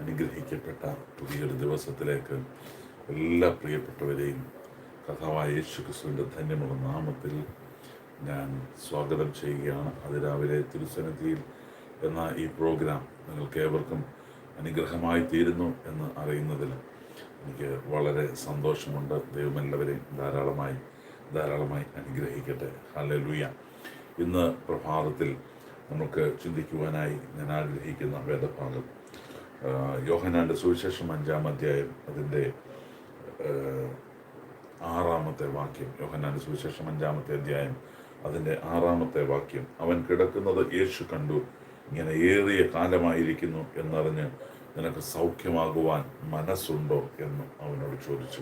അനുഗ്രഹിക്കപ്പെട്ട പുതിയൊരു ദിവസത്തിലേക്ക് എല്ലാ പ്രിയപ്പെട്ടവരെയും കഥാവായ യേശു ക്രിസ്തുവിന്റെ ധന്യമുള്ള നാമത്തിൽ ഞാൻ സ്വാഗതം ചെയ്യുകയാണ്. അതിരാവിലെ തിരുസന്നിധിയിൽ എന്ന ഈ പ്രോഗ്രാം നിങ്ങൾക്ക് ഏവർക്കും അനുഗ്രഹമായി തീരുന്നു എന്ന് അറിയുന്നതിൽ എനിക്ക് വളരെ സന്തോഷമുണ്ട്. ദൈവം എല്ലാവരെയും ധാരാളമായി ധാരാളമായി അനുഗ്രഹിക്കട്ടെ. ഹല്ലേലൂയ. ഇന്ന് പ്രഭാതത്തിൽ നമുക്ക് ചിന്തിക്കുവാനായി ഞാൻ ആഗ്രഹിക്കുന്ന വേദഭാഗം ആ, യോഹന്നാന്റെ സുവിശേഷം അഞ്ചാം അധ്യായം അതിന്റെ ആറാമത്തെ വാക്യം യോഹനാന്റെ സുവിശേഷം അഞ്ചാമത്തെ അധ്യായം അതിന്റെ ആറാമത്തെ വാക്യം. അവൻ കിടക്കുന്നത് യേശു കണ്ടു. ഇങ്ങനെ ഏറിയ കാലമായിരിക്കുന്നു എന്നറിഞ്ഞ് നിനക്ക് സൗഖ്യമാകുവാൻ മനസ്സുണ്ടോ എന്ന് അവനോട് ചോദിച്ചു.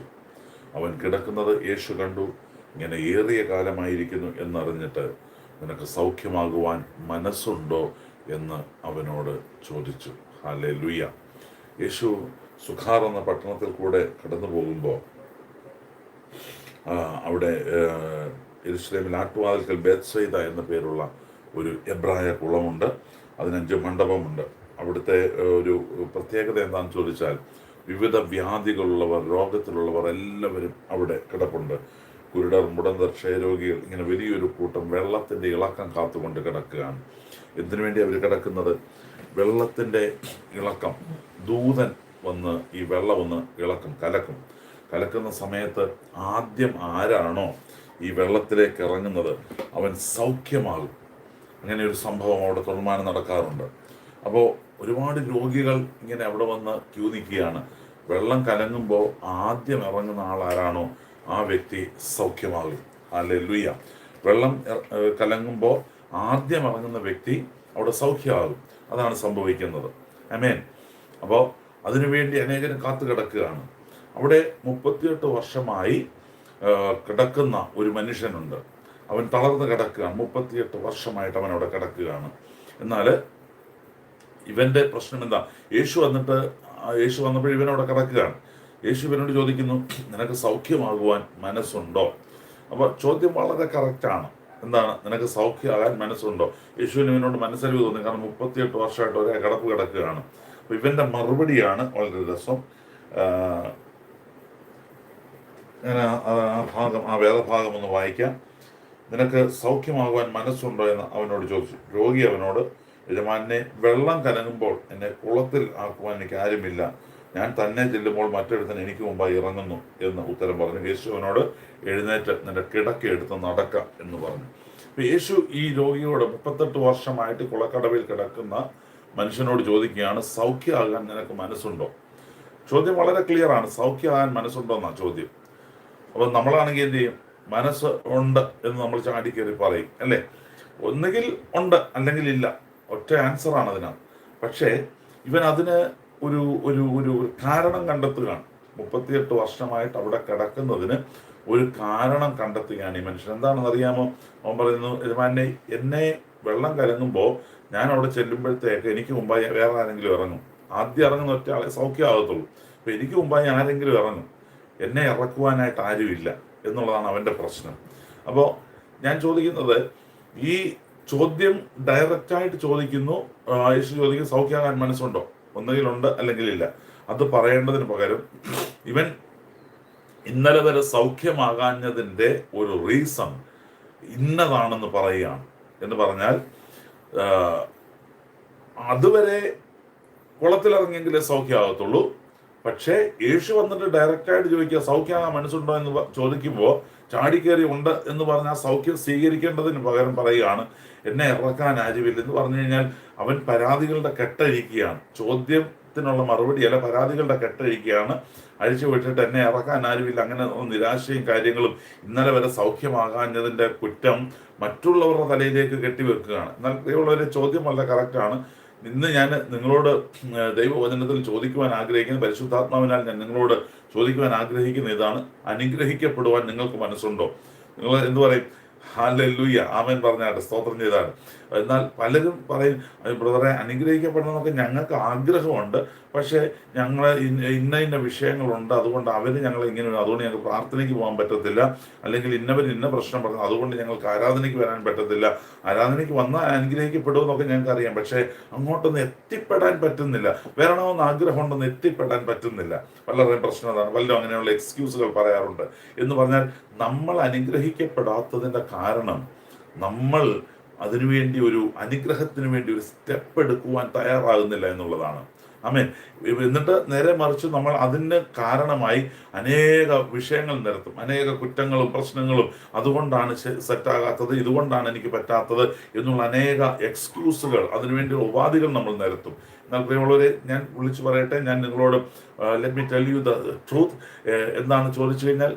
അവൻ കിടക്കുന്നത് യേശു കണ്ടു. ഇങ്ങനെ ഏറിയ കാലമായിരിക്കുന്നു എന്നറിഞ്ഞിട്ട് നിനക്ക് സൗഖ്യമാകുവാൻ മനസ്സുണ്ടോ എന്ന് അവനോട് ചോദിച്ചു. ഹാലെ ലുയ്യ യേശു സുഖാർ എന്ന പട്ടണത്തിൽ കൂടെ കടന്നു പോകുമ്പോൾ അവിടെ ഇരുസ്ലേമിൽ ആട്ടുവാതിൽക്കൽ ബേത്സൈദ എന്ന പേരുള്ള ഒരു എബ്രായ കുളമുണ്ട്. അതിനഞ്ച് മണ്ഡപമുണ്ട്. അവിടുത്തെ ഒരു പ്രത്യേകത എന്താണെന്ന് ചോദിച്ചാൽ വിവിധ വ്യാധികളുള്ളവർ രോഗത്തിലുള്ളവർ എല്ലാവരും അവിടെ കിടപ്പുണ്ട്. കുരുടർ മുടന്തർ ക്ഷയരോഗികൾ ഇങ്ങനെ വലിയൊരു കൂട്ടം വെള്ളത്തിന്റെ ഇളക്കം കാത്തുകൊണ്ട് കിടക്കുകയാണ്. എന്തിനു വേണ്ടി അവർ കിടക്കുന്നത്? വെള്ളത്തിന്റെ ഇളക്കം. ദൂതൻ വന്ന് ഈ വെള്ളം ഒന്ന് ഇളക്കും കലക്കും. കലക്കുന്ന സമയത്ത് ആദ്യം ആരാണോ ഈ വെള്ളത്തിലേക്ക് ഇറങ്ങുന്നത് അവൻ സൗഖ്യമാകും. അങ്ങനെ ഒരു സംഭവം അവിടെ തുടർമാനം നടക്കാറുണ്ട്. അപ്പോൾ ഒരുപാട് രോഗികൾ ഇങ്ങനെ അവിടെ വന്ന് ക്യൂ നിൽക്കുകയാണ്. വെള്ളം കലങ്ങുമ്പോൾ ആദ്യം ഇറങ്ങുന്ന ആൾ ആരാണോ ആ വ്യക്തി സൗഖ്യമാകും. അല്ലെ ലുയ്യ വെള്ളം കലങ്ങുമ്പോൾ ആദ്യം ഇറങ്ങുന്ന വ്യക്തി അവിടെ സൗഖ്യമാകും. അതാണ് സംഭവിക്കുന്നത്. അമേൻ അപ്പോൾ അതിനുവേണ്ടി അനേകരും കാത്തു കിടക്കുകയാണ്. അവിടെ മുപ്പത്തിയെട്ട് വർഷമായി കിടക്കുന്ന ഒരു മനുഷ്യനുണ്ട്. അവൻ തളർന്ന് കിടക്കുകയാണ്. മുപ്പത്തിയെട്ട് വർഷമായിട്ട് അവൻ അവിടെ കിടക്കുകയാണ്. എന്നാൽ ഇവന്റെ പ്രശ്നം എന്താ? യേശു വന്നിട്ട് യേശു വന്നപ്പോൾ ഇവൻ കിടക്കുകയാണ്. യേശു ഇവനോട് ചോദിക്കുന്നു നിനക്ക് സൗഖ്യമാകുവാൻ മനസ്സുണ്ടോ? അപ്പോൾ ചോദ്യം വളരെ കറക്റ്റാണ് എന്താണ്? നിനക്ക് സൗഖ്യമാകാൻ മനസ്സുണ്ടോ? യേശുവിന് ഇവനോട് മനസ്സറിവ് തോന്നി. കാരണം മുപ്പത്തിയെട്ട് വർഷമായിട്ട് ഒരേ കിടപ്പ് കിടക്കുകയാണ്. അപ്പോൾ ഇവന്റെ മറുപടിയാണ് വളരെ രസം. ഞാൻ ആ ഭാഗം ആ വേദഭാഗം ഒന്ന് വായിക്കാം. നിനക്ക് സൗഖ്യമാകുവാൻ മനസ്സുണ്ടോ എന്ന് അവനോട് ചോദിച്ചു. രോഗി അവനോട് യജമാനെ വെള്ളം കലങ്ങുമ്പോൾ എന്നെ കുളത്തിൽ ആക്കുവാൻ എനിക്ക് ആരുമില്ല. ഞാൻ തന്നെ ചെല്ലുമ്പോൾ മറ്റൊരുത്തൻ എനിക്ക് മുമ്പായി ഇറങ്ങുന്നു എന്ന് ഉത്തരം പറഞ്ഞു. യേശു അവനോട് എഴുന്നേറ്റ് നിന്റെ കിടക്ക എടുത്ത് നടക്ക എന്ന് പറഞ്ഞു. യേശു ഈ രോഗിയോട് മുപ്പത്തെട്ട് വർഷമായിട്ട് കുളക്കടവിൽ കിടക്കുന്ന മനുഷ്യനോട് ചോദിക്കുകയാണ് സൗഖ്യമാകാൻ നിനക്ക് മനസ്സുണ്ടോ? ചോദ്യം വളരെ ക്ലിയർ ആണ്. സൗഖ്യമാകാൻ മനസ്സുണ്ടോ ചോദ്യം. അപ്പൊ നമ്മളാണെങ്കിൽ എന്ത് ചെയ്യും? മനസ്സ് ഉണ്ട് എന്ന് നമ്മൾ ചാടി കയറി പറയും അല്ലേ? ഒന്നുകിൽ ഉണ്ട് അല്ലെങ്കിൽ ഇല്ല. ഒറ്റ ആൻസർ ആണ് അതിനകത്ത്. പക്ഷേ ഇവൻ അതിന് ഒരു ഒരു ഒരു കാരണം കണ്ടെത്തുകയാണ്. മുപ്പത്തിയെട്ട് വർഷമായിട്ട് അവിടെ കിടക്കുന്നതിന് ഒരു കാരണം കണ്ടെത്തുകയാണ് ഈ മനുഷ്യൻ. എന്താണെന്ന് അറിയാമോ അവൻ പറയുന്നു യജമാനെ എന്നെ വെള്ളം കലങ്ങുമ്പോൾ ഞാൻ അവിടെ ചെല്ലുമ്പോഴത്തേക്ക് എനിക്ക് മുമ്പായി വേറെ ആരെങ്കിലും ഇറങ്ങും. ആദ്യം ഇറങ്ങുന്ന ഒറ്റ ആളെ സൗഖ്യമാകത്തുള്ളൂ. അപ്പൊ എനിക്ക് മുമ്പായി ആരെങ്കിലും ഇറങ്ങും. എന്നെ ഇറക്കുവാനായിട്ട് ആരുമില്ല എന്നുള്ളതാണ് അവന്റെ പ്രശ്നം. അപ്പോൾ ഞാൻ ചോദിക്കുന്നത് ഈ ചോദ്യം ഡയറക്റ്റായിട്ട് ചോദിക്കുന്നു യേശു ചോദിക്കും സൗഖ്യമാകാൻ മനസ്സുണ്ടോ? ഒന്നുകിൽ ഉണ്ട് അല്ലെങ്കിൽ ഇല്ല. അത് പറയേണ്ടതിന് പകരം ഇവൻ ഇന്നലെ വരെ സൗഖ്യമാകാഞ്ഞതിന്റെ ഒരു റീസൺ ഇന്നതാണെന്ന് പറയുകയാണ് എന്ന് പറഞ്ഞാൽ അതുവരെ കുളത്തിലിറങ്ങിയെങ്കിലേ സൗഖ്യമാകത്തുള്ളൂ. പക്ഷേ യേശു വന്നിട്ട് ഡയറക്റ്റായിട്ട് ചോദിക്കുക സൗഖ്യമാകാൻ മനസ്സുണ്ടോ? എന്ന് ചോദിക്കുമ്പോൾ ചാടിക്കേറി ഉണ്ട് എന്ന് പറഞ്ഞാൽ സൗഖ്യം സ്വീകരിക്കേണ്ടതിന് പകരം പറയുകയാണ്. എന്നെ ഇറക്കാൻ ആരുമില്ല. എന്ന് പറഞ്ഞു കഴിഞ്ഞാൽ അവൻ പരാതികളുടെ കെട്ടഴിക്കുകയാണ്. ചോദ്യത്തിനുള്ള മറുപടി അല്ല പരാതികളുടെ കെട്ടഴിക്കുകയാണ്. അഴിച്ചു വിട്ടിട്ട് എന്നെ ഇറക്കാൻ ആരുമില്ല അങ്ങനെ നിരാശയും കാര്യങ്ങളും ഇന്നലെ വരെ സൗഖ്യമാകാഞ്ഞതിന്റെ കുറ്റം മറ്റുള്ളവരുടെ തലയിലേക്ക് കെട്ടിവെക്കുകയാണ്. എന്നാൽ ദൈവമുള്ളവരെ ചോദ്യം വളരെ കറക്റ്റാണ് ഇന്ന് ഞാൻ നിങ്ങളോട് ദൈവവചനത്തിൽ ചോദിക്കുവാൻ ആഗ്രഹിക്കുന്ന പരിശുദ്ധാത്മാവിനാൽ ഞാൻ നിങ്ങളോട് ചോദിക്കുവാൻ ആഗ്രഹിക്കുന്ന ഇതാണ്. അനുഗ്രഹിക്കപ്പെടുവാൻ നിങ്ങൾക്ക് മനസ്സുണ്ടോ? നിങ്ങൾ എന്തു പറയും? ഹാലൂയ്യ ആമൻ പറഞ്ഞാട്ടെ സ്തോത്രം ചെയ്താണ് എന്നാൽ പലരും പറയും "അത് ബ്രദറെ അനുഗ്രഹിക്കപ്പെടണമെന്നൊക്കെ ഞങ്ങൾക്ക് ആഗ്രഹമുണ്ട്. പക്ഷേ ഞങ്ങൾ ഇന്ന ഇന്ന വിഷയങ്ങളുണ്ട്. അതുകൊണ്ട് അവർ ഞങ്ങൾ ഇങ്ങനെ അതുകൊണ്ട് ഞങ്ങൾക്ക് പ്രാർത്ഥനയ്ക്ക് പോകാൻ പറ്റത്തില്ല. അല്ലെങ്കിൽ ഇന്നവർ ഇന്ന പ്രശ്നം പറഞ്ഞു. അതുകൊണ്ട് ഞങ്ങൾക്ക് ആരാധനയ്ക്ക് വരാൻ പറ്റത്തില്ല. ആരാധനയ്ക്ക് വന്നാൽ അനുഗ്രഹിക്കപ്പെടുമെന്നൊക്കെ ഞങ്ങൾക്ക് അറിയാം. പക്ഷേ അങ്ങോട്ടൊന്നും എത്തിപ്പെടാൻ പറ്റുന്നില്ല. വരണമെന്ന് ആഗ്രഹമുണ്ടെന്ന് എത്തിപ്പെടാൻ പറ്റുന്നില്ല. പലരുടെയും പ്രശ്നം അതാണ്. പലരും അങ്ങനെയുള്ള എക്സ്ക്യൂസുകൾ പറയാറുണ്ട്. എന്ന് പറഞ്ഞാൽ നമ്മൾ അനുഗ്രഹിക്കപ്പെടാത്തതിന്റെ കാരണം നമ്മൾ അതിനുവേണ്ടി ഒരു അനുഗ്രഹത്തിന് വേണ്ടി ഒരു സ്റ്റെപ്പ് എടുക്കുവാൻ തയ്യാറാകുന്നില്ല എന്നുള്ളതാണ്. ആമേൻ എന്നിട്ട് നേരെ മറിച്ച് നമ്മൾ അതിന് കാരണമായി അനേക വിഷയങ്ങൾ നിരത്തും. അനേക കുറ്റങ്ങളും പ്രശ്നങ്ങളും അതുകൊണ്ടാണ് സെറ്റാകാത്തത് ഇതുകൊണ്ടാണ് എനിക്ക് പറ്റാത്തത് എന്നുള്ള അനേക എക്സ്ക്യൂസുകൾ അതിനുവേണ്ടി ഉപാധികൾ നമ്മൾ നിരത്തും. എന്നാൽ പ്രിയമുള്ളവരെ ഞാൻ വിളിച്ചു പറയട്ടെ ഞാൻ നിങ്ങളോട് let me tell you the truth എന്താണ് ചോദിച്ചു കഴിഞ്ഞാൽ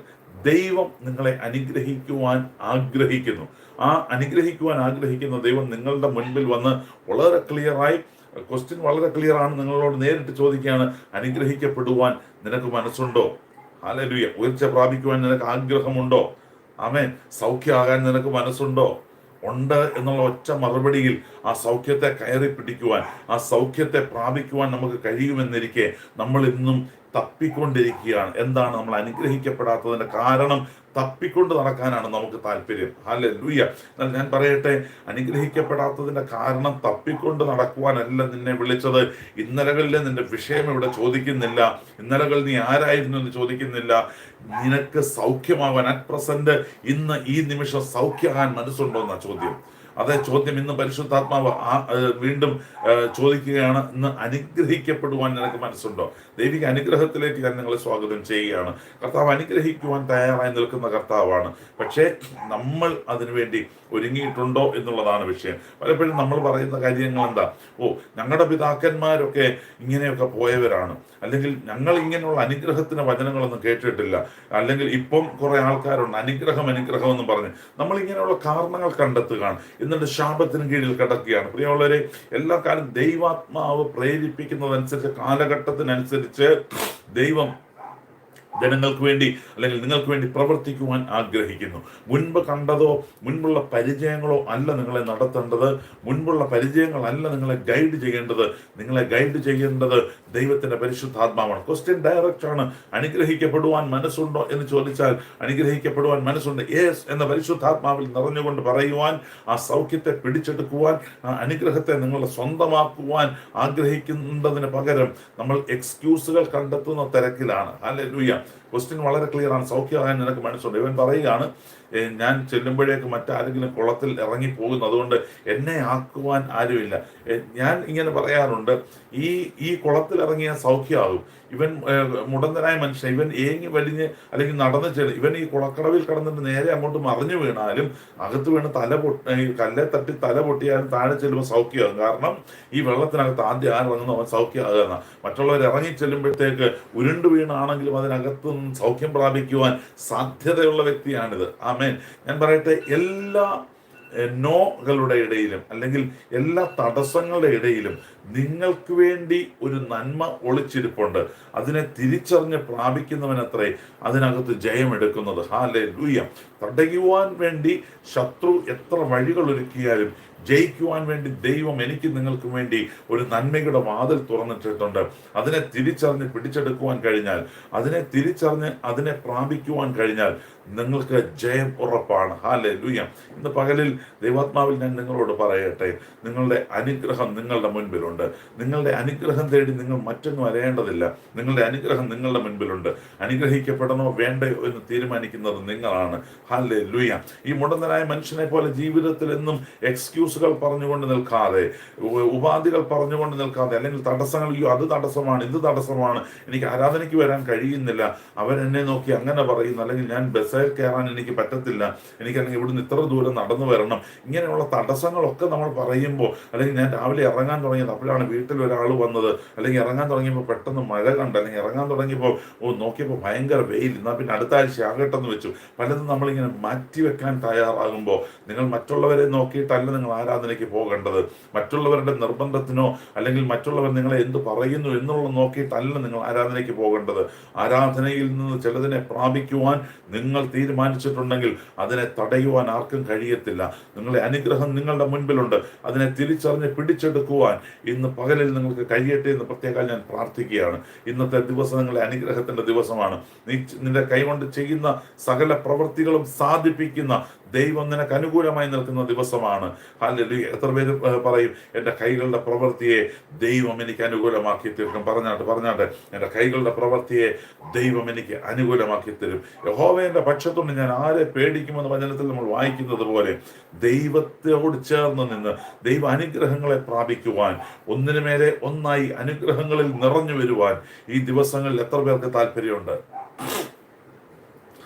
ദൈവം നിങ്ങളെ അനുഗ്രഹിക്കുവാൻ ആഗ്രഹിക്കുന്നു. ആ അനുഗ്രഹിക്കുവാൻ ആഗ്രഹിക്കുന്ന ദൈവം നിങ്ങളുടെ മുൻപിൽ വന്ന് വളരെ ക്ലിയറായി ക്വസ്റ്റ്യൻ വളരെ ക്ലിയർ ആണ് നിങ്ങളോട് നേരിട്ട് ചോദിക്കുകയാണ്. അനുഗ്രഹിക്കപ്പെടുവാൻ നിനക്ക് മനസ്സുണ്ടോ? ഹാലലുയ ഉയർച്ച പ്രാപിക്കുവാൻ നിനക്ക് ആഗ്രഹമുണ്ടോ? ആമേൻ സൗഖ്യമാകാൻ നിനക്ക് മനസ്സുണ്ടോ? ഉണ്ട് എന്നുള്ള ഒറ്റ മറുപടിയിൽ ആ സൗഖ്യത്തെ കയറി പിടിക്കുവാൻ ആ സൗഖ്യത്തെ പ്രാപിക്കുവാൻ നമുക്ക് കഴിയുമെന്നിരിക്കെ നമ്മൾ ഇന്നും തപ്പിക്കൊണ്ടിരിക്കുകയാണ്. എന്താണ് നമ്മൾ അനുഗ്രഹിക്കപ്പെടാത്തതിന്റെ കാരണം? തപ്പിക്കൊണ്ട് നടക്കാനാണ് നമുക്ക് താല്പര്യം. അല്ലെ ലൂയ എന്നാൽ ഞാൻ പറയട്ടെ അനുഗ്രഹിക്കപ്പെടാത്തതിന്റെ കാരണം തപ്പിക്കൊണ്ട് നടക്കുവാനല്ല നിന്നെ വിളിച്ചത്. ഇന്നലകളിലെ നിന്റെ വിഷയം ഇവിടെ ചോദിക്കുന്നില്ല. ഇന്നലകൾ നീ ആരായിരുന്നു എന്ന് ചോദിക്കുന്നില്ല. നിനക്ക് സൗഖ്യമാവാൻ അറ്റ് പ്രസന്റ് ഇന്ന് ഈ നിമിഷം സൗഖ്യമാകാൻ മനസ്സുണ്ടോ എന്ന ചോദ്യം. അതേ ചോദ്യം ഇന്ന് പരിശുദ്ധാത്മാവ് വീണ്ടും ചോദിക്കുകയാണ്. ഇന്ന് അനുഗ്രഹിക്കപ്പെടുവാൻ നിനക്ക് മനസ്സുണ്ടോ? ദൈവിക അനുഗ്രഹത്തിലേക്ക് ഞാൻ നിങ്ങളെ സ്വാഗതം ചെയ്യുകയാണ്. കർത്താവ് അനുഗ്രഹിക്കുവാൻ തയ്യാറായി നിൽക്കുന്ന കർത്താവാണ്. പക്ഷേ നമ്മൾ അതിനുവേണ്ടി ഒരുങ്ങിയിട്ടുണ്ടോ എന്നുള്ളതാണ് വിഷയം. പലപ്പോഴും നമ്മൾ പറയുന്ന കാര്യങ്ങൾ എന്താ ഓ ഞങ്ങളുടെ പിതാക്കന്മാരൊക്കെ ഇങ്ങനെയൊക്കെ പോയവരാണ്. അല്ലെങ്കിൽ ഞങ്ങൾ ഇങ്ങനെയുള്ള അനുഗ്രഹത്തിന് വചനങ്ങളൊന്നും കേട്ടിട്ടില്ല. അല്ലെങ്കിൽ ഇപ്പം കുറെ ആൾക്കാരുണ്ട്. അനുഗ്രഹം അനുഗ്രഹം എന്ന് പറഞ്ഞ്. നമ്മൾ ഇങ്ങനെയുള്ള കാരണങ്ങൾ കണ്ടെത്തുകയാണ്. എന്നിട്ട് ശാപത്തിന് കീഴിൽ കിടക്കുകയാണ്. പ്രിയമുള്ളവരെ എല്ലാ കാലം ദൈവാത്മാവ് പ്രേരിപ്പിക്കുന്നതനുസരിച്ച് കാലഘട്ടത്തിനനുസരിച്ച് ദൈവം ജനങ്ങൾക്ക് വേണ്ടി അല്ലെങ്കിൽ നിങ്ങൾക്ക് വേണ്ടി പ്രവർത്തിക്കുവാൻ ആഗ്രഹിക്കുന്നു. മുൻപ് കണ്ടതോ മുൻപുള്ള പരിചയങ്ങളോ അല്ല നിങ്ങളെ നടത്തേണ്ടത്. മുൻപുള്ള പരിചയങ്ങളല്ല നിങ്ങളെ ഗൈഡ് ചെയ്യേണ്ടത്. നിങ്ങളെ ഗൈഡ് ചെയ്യേണ്ടത് ദൈവത്തിന്റെ പരിശുദ്ധാത്മാവാണ്. ക്വസ്റ്റ്യൻ ഡയറക്റ്റ് ആണ്. അനുഗ്രഹിക്കപ്പെടുവാൻ മനസ്സുണ്ടോ എന്ന് ചോദിച്ചാൽ അനുഗ്രഹിക്കപ്പെടുവാൻ മനസ്സുണ്ട്. യേസ് എന്ന പരിശുദ്ധാത്മാവിൽ നിറഞ്ഞുകൊണ്ട് പറയുവാൻ ആ സൗഖ്യത്തെ പിടിച്ചെടുക്കുവാൻ ആ അനുഗ്രഹത്തെ നിങ്ങളെ സ്വന്തമാക്കുവാൻ ആഗ്രഹിക്കുന്നതിന് പകരം നമ്മൾ എക്സ്ക്യൂസുകൾ കണ്ടെത്തുന്ന തിരക്കിലാണ്. അല്ലെ ലൂയ ക്വസ്റ്റ്യൻ വളരെ ക്ലിയർ ആണ്. സൗഖ്യമാകാൻ നിനക്ക് മനസ്സുണ്ട് ഇവൻ പറയുകയാണ് "ഏ, ഞാൻ ചെല്ലുമ്പോഴേക്ക് മറ്റാരെങ്കിലും കുളത്തിൽ ഇറങ്ങി പോകുന്നു. അതുകൊണ്ട് എന്നെ ആക്കുവാൻ ആരുമില്ല. ഞാൻ ഇങ്ങനെ പറയാറുണ്ട് ഈ ഈ കുളത്തിൽ ഇറങ്ങിയ സൗഖ്യമാകും ഇവൻ മുടന്തനായ മനുഷ്യൻ ഇവൻ ഏങ്ങി വലിഞ്ഞ് അല്ലെങ്കിൽ നടന്ന് ചെല്ലും ഇവൻ ഈ കുളക്കടവിൽ കടന്നിട്ട് നേരെ അങ്ങോട്ട് മറിഞ്ഞു വീണാലും അകത്ത് വീണ് തല പൊട്ടി കല്ലെ തട്ടി തല പൊട്ടിയാലും താഴെ ചെല്ലുമ്പോൾ സൗഖ്യമാകും കാരണം ഈ വെള്ളത്തിനകത്ത് ആദ്യം ആരിറങ്ങുന്നു അവൻ സൗഖ്യമാകുന്ന മറ്റുള്ളവർ ഇറങ്ങി ചെല്ലുമ്പോഴത്തേക്ക് ഉരുണ്ടു വീണാണെങ്കിലും അതിനകത്ത് നിന്ന് സൗഖ്യം പ്രാപിക്കുവാൻ സാധ്യതയുള്ള വ്യക്തിയാണിത്. ആമേൻ. ഞാൻ പറയട്ടെ എല്ലാ നോകളുടെ ഇടയിലും അല്ലെങ്കിൽ എല്ലാ തടസ്സങ്ങളുടെ ഇടയിലും നിങ്ങൾക്ക് വേണ്ടി ഒരു നന്മ ഒളിച്ചിരിപ്പുണ്ട്. അതിനെ തിരിച്ചറിഞ്ഞ് പ്രാപിക്കുന്നവനത്രേ അതിനകത്ത് ജയമെടുക്കുന്നത്. ഹാലെ ലൂയ തടയുവാൻ വേണ്ടി ശത്രു എത്ര വഴികൾ ഒരുക്കിയാലും ജയിക്കുവാൻ വേണ്ടി ദൈവം എനിക്ക് നിങ്ങൾക്ക് വേണ്ടി ഒരു നന്മയുടെ വാതിൽ തുറന്നിട്ടിട്ടുണ്ട്. അതിനെ തിരിച്ചറിഞ്ഞ് പിടിച്ചെടുക്കുവാൻ കഴിഞ്ഞാൽ അതിനെ തിരിച്ചറിഞ്ഞ് അതിനെ പ്രാപിക്കുവാൻ കഴിഞ്ഞാൽ നിങ്ങൾക്ക് ജയം ഉറപ്പാണ്. ഹാലെ ലൂയ ഇന്ന് പകലിൽ ദൈവാത്മാവിൽ ഞാൻ നിങ്ങളോട് പറയട്ടെ. നിങ്ങളുടെ അനുഗ്രഹം നിങ്ങളുടെ മുൻപിലുണ്ട്. നിങ്ങളുടെ അനുഗ്രഹം തേടി നിങ്ങൾ മറ്റൊന്നും അറിയേണ്ടതില്ല നിങ്ങളുടെ അനുഗ്രഹം നിങ്ങളുടെ മുൻപിലുണ്ട്. അനുഗ്രഹിക്കപ്പെടണോ വേണ്ടയോ എന്ന് തീരുമാനിക്കുന്നത് നിങ്ങളാണ്. ഹല്ലേ ലുയ ഈ മുടന്തനായ മനുഷ്യനെ പോലെ ജീവിതത്തിൽ എന്നും എക്സ്ക്യൂസുകൾ പറഞ്ഞുകൊണ്ട് നിൽക്കാതെ ഉപാധികൾ പറഞ്ഞുകൊണ്ട് നിൽക്കാതെ അല്ലെങ്കിൽ തടസ്സങ്ങൾ അയ്യോ അത് തടസ്സമാണ് ഇത് തടസ്സമാണ് എനിക്ക് ആരാധനയ്ക്ക് വരാൻ കഴിയുന്നില്ല. അവൻ എന്നെ നോക്കി അങ്ങനെ പറയുന്നു. അല്ലെങ്കിൽ ഞാൻ ബസ്സിൽ കയറാൻ എനിക്ക് പറ്റത്തില്ല. എനിക്ക് അല്ലെങ്കിൽ ഇവിടുന്ന് ഇത്ര ദൂരം നടന്നു വരണം. ഇങ്ങനെയുള്ള തടസ്സങ്ങളൊക്കെ നമ്മൾ പറയുമ്പോൾ അല്ലെങ്കിൽ ഞാൻ രാവിലെ ഇറങ്ങാൻ തുടങ്ങിയത് അപ്പോൾ അപ്പോഴാണ് വീട്ടിൽ ഒരാൾ വന്നത്. അല്ലെങ്കിൽ ഇറങ്ങാൻ തുടങ്ങിയപ്പോൾ പെട്ടെന്ന് മഴ കണ്ട് അല്ലെങ്കിൽ ഇറങ്ങാൻ തുടങ്ങിയപ്പോൾ ഓ നോക്കിയപ്പോൾ ഭയങ്കര വെയിൽ. എന്നാൽ പിന്നെ അടുത്ത ആഴ്ച ആകട്ടെന്ന് വെച്ചു. പലതും നമ്മളിങ്ങനെ മാറ്റി വെക്കാൻ തയ്യാറാകുമ്പോൾ നിങ്ങൾ മറ്റുള്ളവരെ നോക്കിയിട്ടല്ല നിങ്ങൾ ആരാധനയ്ക്ക് പോകേണ്ടത്. മറ്റുള്ളവരുടെ നിർബന്ധത്തിനോ അല്ലെങ്കിൽ മറ്റുള്ളവർ നിങ്ങളെ എന്ത് പറയുന്നു എന്നുള്ള നോക്കിയിട്ടല്ല നിങ്ങൾ ആരാധനയ്ക്ക് പോകേണ്ടത്. ആരാധനയിൽ നിന്ന് ചിലതിനെ പ്രാപിക്കുവാൻ നിങ്ങൾ തീരുമാനിച്ചിട്ടുണ്ടെങ്കിൽ അതിനെ തടയുവാൻ ആർക്കും കഴിയത്തില്ല. നിങ്ങളെ അനുഗ്രഹം നിങ്ങളുടെ മുൻപിലുണ്ട്. അതിനെ തിരിച്ചറിഞ്ഞ് പിടിച്ചെടുക്കുവാൻ ഇന്ന് പകലിൽ നിങ്ങൾക്ക് കഴിയട്ടെ എന്ന് പ്രത്യേക ഞാൻ പ്രാർത്ഥിക്കുകയാണ്. ഇന്നത്തെ ദിവസം നിങ്ങളെ അനുഗ്രഹത്തിന്റെ ദിവസമാണ്. നീ നിന്റെ കൈകൊണ്ട് ചെയ്യുന്ന സകല പ്രവൃത്തികളും സാധിപ്പിക്കുന്ന ദൈവം നിനക്ക് അനുകൂലമായി നിൽക്കുന്ന ദിവസമാണ്. അല്ലെങ്കിൽ എത്ര പേര് പറയും എന്റെ കൈകളുടെ പ്രവൃത്തിയെ ദൈവം എനിക്ക് അനുകൂലമാക്കി തീർക്കും. പറഞ്ഞാട്ട് പറഞ്ഞാട്ട് എന്റെ കൈകളുടെ പ്രവൃത്തിയെ ദൈവം എനിക്ക് അനുകൂലമാക്കി തരും. യഹോവയുടെ പക്ഷത്തുണ്ട് ഞാൻ ആരെ പേടിക്കുമെന്ന് വചനത്തിൽ നമ്മൾ വായിക്കുന്നത് പോലെ ദൈവത്തോട് ചേർന്ന് നിന്ന് ദൈവ അനുഗ്രഹങ്ങളെ പ്രാപിക്കുവാൻ ഒന്നിനു മേലെ ഒന്നായി അനുഗ്രഹങ്ങളിൽ നിറഞ്ഞു വരുവാൻ ഈ ദിവസങ്ങളിൽ എത്ര പേർക്ക് താല്പര്യമുണ്ട്?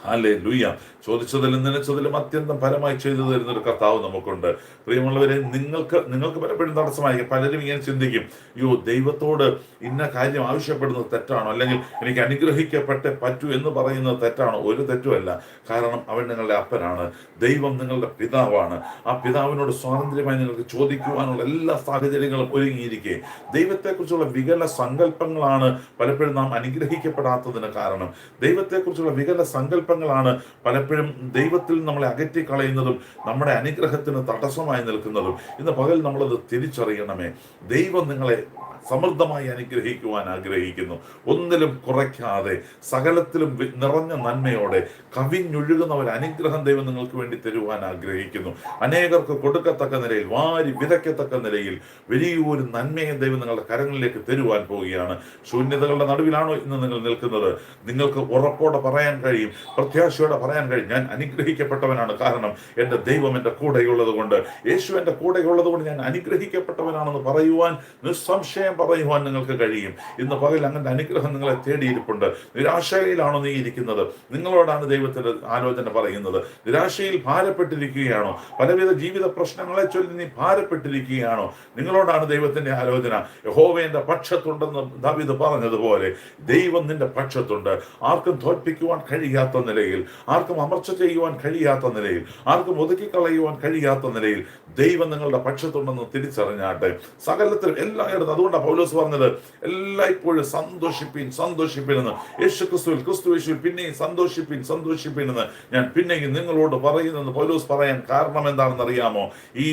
അല്ലേ ലൂയ ചോദിച്ചതിലും നനച്ചതിലും അത്യന്തം ഫലമായി ചെയ്തു തരുന്ന ഒരു കർത്താവ് നമുക്കുണ്ട്. പ്രിയമുള്ളവരെ നിങ്ങൾക്ക് നിങ്ങൾക്ക് പലപ്പോഴും തടസ്സമായിരിക്കും. പലരും ഇങ്ങനെ ചിന്തിക്കും. അയ്യോ ദൈവത്തോട് ഇന്ന കാര്യം ആവശ്യപ്പെടുന്നത് തെറ്റാണോ? അല്ലെങ്കിൽ എനിക്ക് അനുഗ്രഹിക്കപ്പെട്ടേ പറ്റൂ എന്ന് പറയുന്നത് തെറ്റാണോ? ഒരു തെറ്റുമല്ല കാരണം അവൻ നിങ്ങളുടെ അപ്പനാണ്. ദൈവം നിങ്ങളുടെ പിതാവാണ്. ആ പിതാവിനോട് സ്വാതന്ത്ര്യമായി നിങ്ങൾക്ക് ചോദിക്കുവാനുള്ള എല്ലാ സാഹചര്യങ്ങളും ഒരുങ്ങിയിരിക്കെ. ദൈവത്തെക്കുറിച്ചുള്ള വികല സങ്കല്പങ്ങളാണ് പലപ്പോഴും നാം അനുഗ്രഹിക്കപ്പെടാത്തതിന് കാരണം. ദൈവത്തെക്കുറിച്ചുള്ള വികല സങ്കല്പങ്ങളാണ് പലപ്പോഴും ദൈവത്തിൽ നമ്മളെ അകറ്റി കളയുന്നതും നമ്മുടെ അനുഗ്രഹത്തിന് തടസ്സമായി നിൽക്കുന്നതും. ഇന്ന് പകൽ നമ്മളത് തിരിച്ചറിയണമേ. ദൈവം നിങ്ങളെ സമൃദ്ധമായി അനുഗ്രഹിക്കുവാൻ ആഗ്രഹിക്കുന്നു. ഒന്നിലും കുറയ്ക്കാതെ സകലത്തിലും നിറഞ്ഞ നന്മയോടെ കവിഞ്ഞൊഴുകുന്ന ഒരു അനുഗ്രഹം ദൈവം നിങ്ങൾക്ക് വേണ്ടി തരുവാൻ ആഗ്രഹിക്കുന്നു. അനേകർക്ക് കൊടുക്കത്തക്ക നിലയിൽ വാരി വിതയ്ക്കത്തക്ക നിലയിൽ വലിയൊരു നന്മയെ ദൈവം നിങ്ങളുടെ കരങ്ങളിലേക്ക് തരുവാൻ പോവുകയാണ്. ശൂന്യതകളുടെ നടുവിലാണോ ഇന്ന് നിങ്ങൾ നിൽക്കുന്നത്? നിങ്ങൾക്ക് ഉറപ്പോടെ പറയാൻ കഴിയും. പ്രത്യാശയോടെ പറയാൻ കഴിയും ഞാൻ അനുഗ്രഹിക്കപ്പെട്ടവനാണ്. കാരണം എന്റെ ദൈവം എന്റെ കൂടെയുള്ളത് കൊണ്ട് യേശു എന്റെ കൂടെയുള്ളത് കൊണ്ട് ഞാൻ അനുഗ്രഹിക്കപ്പെട്ടവനാണെന്ന് പറയുവാൻ നിസ്സംശയം പറയുവാൻ നിങ്ങൾക്ക് കഴിയും. ഇന്ന് പകൽ അങ്ങനത്തെ അനുഗ്രഹം നിങ്ങളെ തേടിയിരിപ്പുണ്ട്. നിരാശയിലാണോ നീ ഇരിക്കുന്നത്? നിങ്ങളോടാണ് ദൈവത്തിന്റെ ആലോചന പറയുന്നത്. നിരാശയിൽ ഭാരപ്പെട്ടിരിക്കുകയാണോ? പലവിധ ജീവിത പ്രശ്നങ്ങളെ ചൊല്ലി നീ ഭാരപ്പെട്ടിരിക്കുകയാണോ? നിങ്ങളോടാണ് ദൈവത്തിന്റെ ആലോചന. യഹോവയുടെ പക്ഷത്തുണ്ടെന്ന് ദാവീദ് പറഞ്ഞതുപോലെ ദൈവം നിന്റെ പക്ഷത്തുണ്ട്. ആർക്കും തോൽപ്പിക്കുവാൻ കഴിയാത്ത നിലയിൽ ആർക്കും അമർച്ച ചെയ്യുവാൻ കഴിയാത്ത നിലയിൽ ആർക്കും ഒതുക്കിക്കളയുവാൻ കഴിയാത്ത നിലയിൽ ദൈവം നിങ്ങളുടെ പക്ഷത്തുണ്ടെന്ന് തിരിച്ചറിഞ്ഞാട്ടെ സകലത്തിലും എല്ലായിടത്തും അതുകൊണ്ടാണ് പൗലോസ് പറഞ്ഞത് എല്ലായ്പ്പോഴും സന്തോഷിപ്പിൻ സന്തോഷിപ്പിൻ എന്ന് യേശു ക്രിസ്തുവിൽ ക്രിസ്തു യേശുവിൽ പിന്നെയും സന്തോഷിപ്പിൻ സന്തോഷിപ്പിൻ എന്ന് ഞാൻ പിന്നെയും നിങ്ങളോട് പറയുന്നെന്ന് പൗലോസ് പറയാൻ കാരണം എന്താണെന്ന് അറിയാമോ? ഈ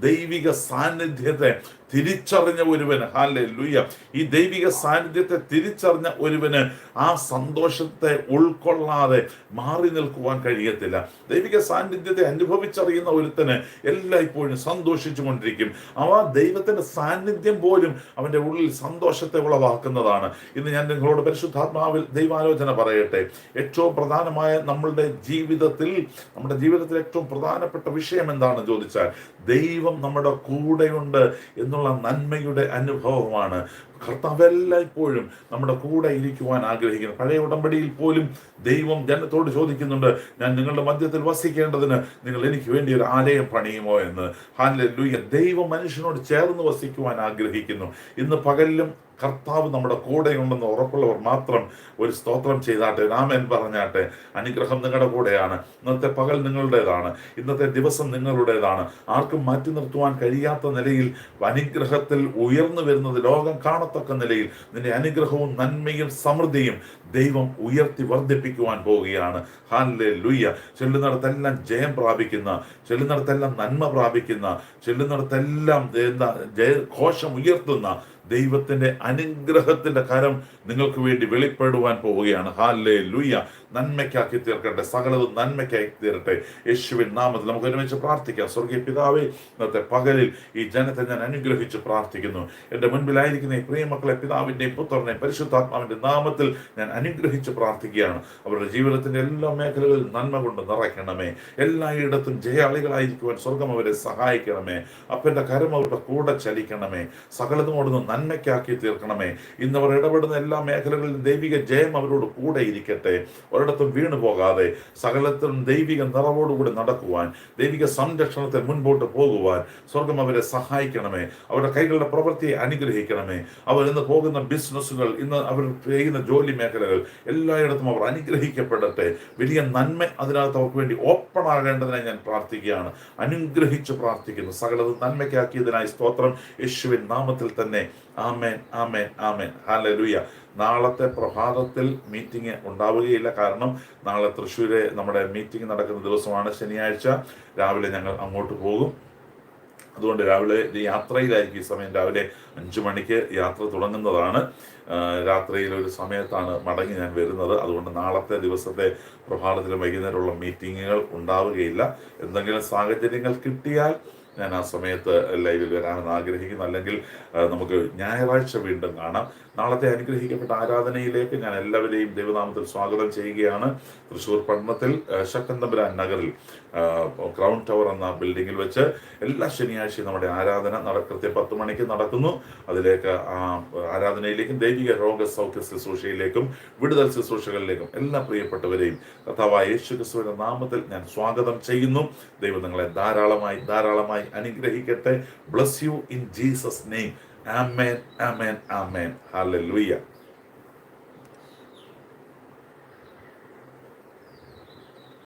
ദൈവിക സാന്നിധ്യത്തെ തിരിച്ചറിഞ്ഞ ഒരുവന് ഹാലെ ലുയ്യ ഈ ദൈവിക സാന്നിധ്യത്തെ തിരിച്ചറിഞ്ഞ ഒരുവന് ആ സന്തോഷത്തെ ഉൾക്കൊള്ളാതെ മാറി നിൽക്കുവാൻ കഴിയത്തില്ല. ദൈവിക സാന്നിധ്യത്തെ അനുഭവിച്ചറിയുന്ന ഒരുത്തന് എല്ലായ്പ്പോഴും സന്തോഷിച്ചു കൊണ്ടിരിക്കും അവ ദൈവത്തിന്റെ സാന്നിധ്യം പോലും അവന്റെ ഉള്ളിൽ സന്തോഷത്തെ ഉളവാക്കുന്നതാണ്. ഇന്ന് ഞാൻ നിങ്ങളോട് പരിശുദ്ധാത്മാവിൽ ദൈവാലോചന പറയട്ടെ. ഏറ്റവും പ്രധാനമായ നമ്മളുടെ ജീവിതത്തിൽ നമ്മുടെ ജീവിതത്തിൽ ഏറ്റവും പ്രധാനപ്പെട്ട വിഷയം എന്താണെന്ന് ചോദിച്ചാൽ ദൈവം നമ്മുടെ കൂടെയുണ്ട് എന്നുള്ള നന്മയുടെ അനുഭവമാണ്. കർത്താവ് എല്ലായ്പ്പോഴും നമ്മുടെ കൂടെ ഇരിക്കുവാൻ ആഗ്രഹിക്കുന്നു. പഴയ ഉടമ്പടിയിൽ പോലും ദൈവം ജനത്തോട് ചോദിക്കുന്നുണ്ട് ഞാൻ നിങ്ങളുടെ മധ്യത്തിൽ വസിക്കേണ്ടതിന് നിങ്ങൾ എനിക്ക് വേണ്ടി ഒരു ആലയം പണിയുമോ എന്ന്? ഹാലൂയ ദൈവം മനുഷ്യനോട് ചേർന്ന് വസിക്കുവാൻ ആഗ്രഹിക്കുന്നു. ഇന്ന് പകലിലും കർത്താവ് നമ്മുടെ കൂടെ കൂടെയുണ്ടെന്ന് ഉറപ്പുള്ളവർ മാത്രം ഒരു സ്തോത്രം ചെയ്താട്ടെ രാമൻ പറഞ്ഞാട്ടെ. അനുഗ്രഹം നിങ്ങളുടെ കൂടെയാണ്. ഇന്നത്തെ പകൽ നിങ്ങളുടേതാണ്. ഇന്നത്തെ ദിവസം നിങ്ങളുടേതാണ്. ആർക്കും മാറ്റി നിർത്തുവാൻ കഴിയാത്ത നിലയിൽ അനുഗ്രഹത്തിൽ ഉയർന്നു വരുന്നത് ലോകം കാണത്തക്ക നിലയിൽ നിന്റെ അനുഗ്രഹവും നന്മയും സമൃദ്ധിയും ദൈവം ഉയർത്തി വർദ്ധിപ്പിക്കുവാൻ പോവുകയാണ്. ഹാലെ ലുയ്യ ചെല്ലുന്നിടത്തെല്ലാം ജയം പ്രാപിക്കുന്ന ചെല്ലുന്നിടത്തെല്ലാം നന്മ പ്രാപിക്കുന്ന ചെല്ലുന്നിടത്തെല്ലാം എന്താ ജയ ഘോഷം ഉയർത്തുന്ന ദൈവത്തിന്റെ അനുഗ്രഹത്തിന്റെ കരം നിങ്ങൾക്ക് വേണ്ടി വെളിപ്പെടുവാൻ പോവുകയാണ്. ഹാലേ ലുയ്യ നന്മയ്ക്കാക്കി തീർക്കട്ടെ സകലവും നന്മയ്ക്കായി തീരട്ടെ. യേശുവിൻ നാമത്തിൽ നമുക്ക് ഒരുമിച്ച് പ്രാർത്ഥിക്കാം. സ്വർഗീയ പിതാവേ ഇന്നത്തെ പകലിൽ ഈ ജനത്തെ ഞാൻ അനുഗ്രഹിച്ച് പ്രാർത്ഥിക്കുന്നു. എന്റെ മുൻപിലായിരിക്കുന്ന ഈ പ്രിയമക്കളെ പിതാവിന്റെയും പുത്രനെയും പരിശുദ്ധാത്മാവിന്റെ നാമത്തിൽ ഞാൻ അനുഗ്രഹിച്ച് പ്രാർത്ഥിക്കുകയാണ്. അവരുടെ ജീവിതത്തിന്റെ എല്ലാ മേഖലകളിലും നന്മ കൊണ്ട് നിറയ്ക്കണമേ. എല്ലായിടത്തും ജയാളികളായിരിക്കുവാൻ സ്വർഗം അവരെ സഹായിക്കണമേ. അപ്പന്റെ കരം അവരുടെ കൂടെ ചലിക്കണമേ. സകലതും ഓടുന്ന നന്മയ്ക്കാക്കി തീർക്കണമേ. ഇന്നവർ ഇടപെടുന്ന എല്ലാ മേഖലകളിലും ദൈവിക ജയം അവരോട് കൂടെ ഇരിക്കട്ടെ. ഒരിടത്തും വീണു പോകാതെ സകലത്തിലും ദൈവിക നിറവോടുകൂടി നടക്കുവാൻ ദൈവിക സംരക്ഷണത്തിൽ മുൻപോട്ട് പോകുവാൻ സ്വർഗം അവരെ സഹായിക്കണമേ. അവരുടെ കൈകളുടെ പ്രവൃത്തിയെ അനുഗ്രഹിക്കണമേ. അവർ ഇന്ന് പോകുന്ന ബിസിനസ്സുകൾ ഇന്ന് അവർ ചെയ്യുന്ന ജോലി മേഖലകൾ എല്ലായിടത്തും അവർ അനുഗ്രഹിക്കപ്പെടട്ടെ. വലിയ നന്മ അതിനകത്ത് അവർക്ക് വേണ്ടി ഓപ്പൺ ആകേണ്ടതിനായി ഞാൻ പ്രാർത്ഥിക്കുകയാണ്. അനുഗ്രഹിച്ച് പ്രാർത്ഥിക്കുന്നു. സകലത് നന്മയ്ക്കാക്കിയതിനായി സ്തോത്രം. യേശുവിൻ നാമത്തിൽ തന്നെ. ആമേൻ ആമേൻ ആമേൻ. ഹാലലുയ നാളത്തെ പ്രഭാതത്തിൽ മീറ്റിംഗ് ഉണ്ടാവുകയില്ല. കാരണം നാളെ തൃശ്ശൂരെ നമ്മുടെ മീറ്റിംഗ് നടക്കുന്ന ദിവസമാണ് ശനിയാഴ്ച. രാവിലെ ഞങ്ങൾ അങ്ങോട്ട് പോകും. അതുകൊണ്ട് രാവിലെ യാത്രയിലായിരിക്കും ഈ സമയം. രാവിലെ അഞ്ചു മണിക്ക് യാത്ര തുടങ്ങുന്നതാണ്. രാത്രിയിൽ ഒരു സമയത്താണ് മടങ്ങി ഞാൻ വരുന്നത്. അതുകൊണ്ട് നാളത്തെ ദിവസത്തെ പ്രഭാതത്തിലും വൈകുന്നേരമുള്ള മീറ്റിങ്ങുകൾ ഉണ്ടാവുകയില്ല. എന്തെങ്കിലും സാഹചര്യങ്ങൾ കിട്ടിയാൽ ഞാൻ ആ സമയത്ത് ലൈവിൽ വരാമെന്ന് ആഗ്രഹിക്കുന്നു. അല്ലെങ്കിൽ നമുക്ക് ഞായറാഴ്ച വീണ്ടും കാണാം. നാളത്തെ അനുഗ്രഹിക്കപ്പെട്ട ആരാധനയിലേക്ക് ഞാൻ എല്ലാവരെയും ദൈവനാമത്തിൽ സ്വാഗതം ചെയ്യുകയാണ്. തൃശ്ശൂർ പട്ടണത്തിൽ തമ്പുരാൻ നഗറിൽ ക്രൗൺ ടവർ എന്ന ബിൽഡിങ്ങിൽ വെച്ച് എല്ലാ ശനിയാഴ്ചയും നമ്മുടെ ആരാധന നട കൃത്യം പത്ത് മണിക്ക് നടക്കുന്നു. അതിലേക്ക് ആരാധനയിലേക്കും ദൈവിക രോഗ സൗഖ്യ ശുശ്രൂഷയിലേക്കും വിടുതൽ ശുശ്രൂഷകളിലേക്കും എല്ലാ പ്രിയപ്പെട്ടവരെയും കഥാവായ യേശു ക്രിസ്തുവിന്റെ നാമത്തിൽ ഞാൻ സ്വാഗതം ചെയ്യുന്നു. ദൈവം നിങ്ങളെ ധാരാളമായി ധാരാളമായി അനുഗ്രഹിക്കട്ടെ. Bless you in Jesus name ആമേൻ ആമേൻ ആമേൻ ഹല്ലേലൂയ